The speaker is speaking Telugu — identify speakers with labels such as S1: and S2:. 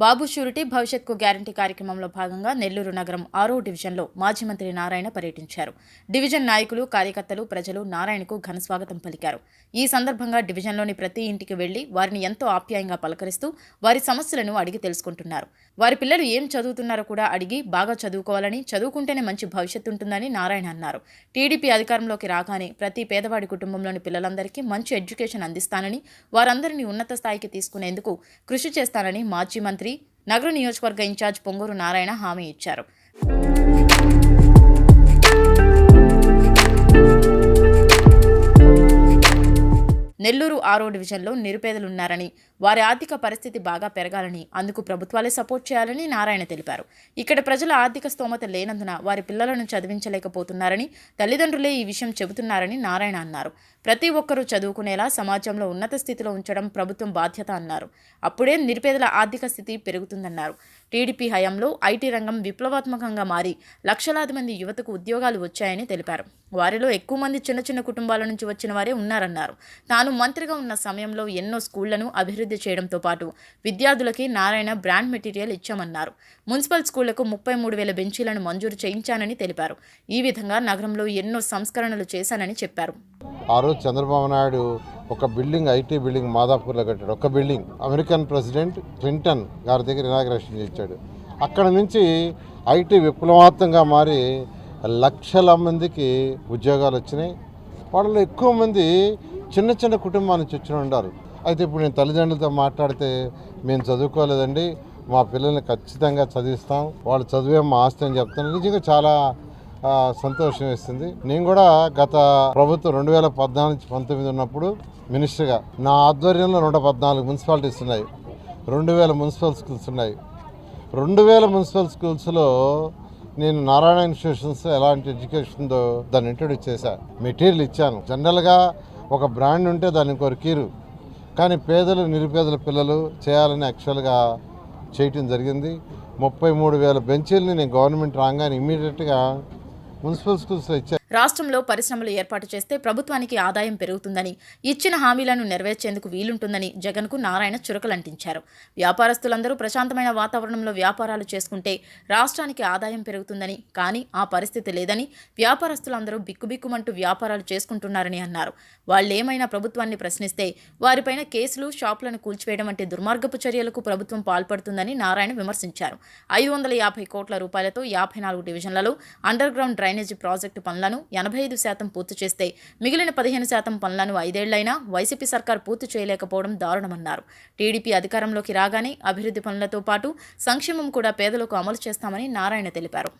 S1: బాబు షూరిటీ భవిష్యత్కు గ్యారంటీ కార్యక్రమంలో భాగంగా నెల్లూరు నగరం ఆరో డివిజన్లో మాజీ మంత్రి నారాయణ పర్యటించారు. డివిజన్ నాయకులు కార్యకర్తలు ప్రజలు నారాయణకు ఘన స్వాగతం పలికారు. ఈ సందర్భంగా డివిజన్లోని ప్రతి ఇంటికి వెళ్ళి వారిని ఎంతో ఆప్యాయంగా పలకరిస్తూ వారి సమస్యలను అడిగి తెలుసుకుంటున్నారు. వారి పిల్లలు ఏం చదువుతున్నారో కూడా అడిగి బాగా చదువుకోవాలని చదువుకుంటేనే మంచి భవిష్యత్తు ఉంటుందని నారాయణ అన్నారు. టీడీపీ అధికారంలోకి రాగానే ప్రతి పేదవాడి కుటుంబంలోని పిల్లలందరికీ మంచి ఎడ్యుకేషన్ అందిస్తానని వారందరినీ ఉన్నత స్థాయికి తీసుకునేందుకు కృషి చేస్తానని మాజీ మంత్రి నగర నియోజకవర్గ ఇన్ఛార్జ్ పొంగూరు నారాయణ హామీ ఇచ్చారు. నెల్లూరు ఆరో డివిజన్లో నిరుపేదలున్నారని వారి ఆర్థిక పరిస్థితి బాగా పెరగాలని అందుకు ప్రభుత్వాలే సపోర్ట్ చేయాలని నారాయణ తెలిపారు. ఇక్కడ ప్రజల ఆర్థిక స్తోమత లేనందున వారి పిల్లలను చదివించలేకపోతున్నారని తల్లిదండ్రులే ఈ విషయం చెబుతున్నారని నారాయణ అన్నారు. ప్రతి ఒక్కరూ చదువుకునేలా సమాజంలో ఉన్నత స్థితిలో ఉంచడం ప్రభుత్వం బాధ్యత అన్నారు. అప్పుడే నిరుపేదల ఆర్థిక స్థితి పెరుగుతుందన్నారు. టీడీపీ హయాంలో ఐటీ రంగం విప్లవాత్మకంగా మారి లక్షలాది మంది యువతకు ఉద్యోగాలు వచ్చాయని తెలిపారు. వారిలో ఎక్కువ మంది చిన్న చిన్న కుటుంబాల నుంచి వచ్చిన వారే ఉన్నారన్నారు. తాను మంత్రిగా ఉన్న సమయంలో ఎన్నో స్కూళ్ళను అభివృద్ధి చేయడంతో పాటు విద్యార్థులకి నారాయణ బ్రాండ్ మెటీరియల్ ఇచ్చామన్నారు. మున్సిపల్ స్కూళ్ళకు ముప్పై మూడు వేల బెంచీలను మంజూరు చేయించానని తెలిపారు. ఈ విధంగా నగరంలో ఎన్నో సంస్కరణలు చేశానని చెప్పారు.
S2: ఆ రోజు చంద్రబాబు నాయుడు ఒక బిల్డింగ్ ఐటీ బిల్డింగ్ మాదాపూర్లో కట్టాడు. ఒక బిల్డింగ్. అమెరికన్ ప్రెసిడెంట్ క్లింటన్ గారి దగ్గర ఇనాగ్రేషన్ చేశాడు అక్కడ నుంచి ఐటీ విప్లవాత్మకంగా మారి లక్షల మందికి ఉద్యోగాలు వచ్చినాయి. వాళ్ళలో ఎక్కువ మంది చిన్న చిన్న కుటుంబాల నుంచి వచ్చిన ఉండారు. అయితే ఇప్పుడు నేను తల్లిదండ్రులతో మాట్లాడితే మేము చదువుకోలేదండి. మా పిల్లల్ని ఖచ్చితంగా చదివిస్తాం. వాళ్ళు చదివే మా ఆస్తి అని చెప్తాను నిజంగా చాలా సంతోషం వేస్తుంది. నేను కూడా గత ప్రభుత్వం రెండు వేల పద్నాలుగు పంతొమ్మిది ఉన్నప్పుడు మినిస్టర్గా నా ఆధ్వర్యంలో నూట పద్నాలుగు మున్సిపాలిటీస్ ఉన్నాయి. రెండు వేల మున్సిపల్ స్కూల్స్ ఉన్నాయి. రెండు వేల మున్సిపల్ స్కూల్స్లో నేను నారాయణ ఇన్స్టిట్యూషన్స్ ఎలాంటి ఎడ్యుకేషన్ దాన్ని ఇంట్రొడ్యూస్ చేశాను మెటీరియల్ ఇచ్చాను. జనరల్గా ఒక బ్రాండ్ ఉంటే దాని ఇంకొక కీరు. కానీ పేదలు నిరుపేదల పిల్లలు చేయాలని యాక్చువల్గా చేయటం జరిగింది. ముప్పై మూడు వేల బెంచీలని నేను గవర్నమెంట్ రాగానే ఇమీడియట్గా మున్సిపల్ స్కూల్స్లో ఇచ్చాను.
S1: రాష్ట్రంలో పరిశ్రమలు ఏర్పాటు చేస్తే ప్రభుత్వానికి ఆదాయం పెరుగుతుందని ఇచ్చిన హామీలను నెరవేర్చేందుకు వీలుంటుందని జగన్కు నారాయణ చురకలంటించారు. వ్యాపారస్తులందరూ ప్రశాంతమైన వాతావరణంలో వ్యాపారాలు చేసుకుంటే రాష్ట్రానికి ఆదాయం పెరుగుతుందని కానీ ఆ పరిస్థితి లేదని వ్యాపారస్తులందరూ బిక్కుబిక్కుమంటూ వ్యాపారాలు చేసుకుంటున్నారని అన్నారు. వాళ్ళేమైనా ప్రభుత్వాన్ని ప్రశ్నిస్తే వారిపైన కేసులు షాపులను కూల్చివేయడం వంటి దుర్మార్గపు చర్యలకు ప్రభుత్వం పాల్పడుతుందని నారాయణ విమర్శించారు. ఐదు వందల యాభై కోట్ల రూపాయలతో యాభై నాలుగు డివిజన్లలో అండర్ గ్రౌండ్ డ్రైనేజీ ప్రాజెక్టు పనులను ఎనభై ఐదు శాతం పూర్తి చేస్తే మిగిలిన పదిహేను శాతం పనులను ఐదేళ్ళైనా వైసీపీ సర్కార్ పూర్తి చేయలేకపోవడం దారుణమన్నారు. టీడీపీ అధికారంలోకి రాగానే అభివృద్ధి పనులతో పాటు సంక్షేమం కూడా పేదలకు అమలు చేస్తామని నారాయణ తెలిపారు.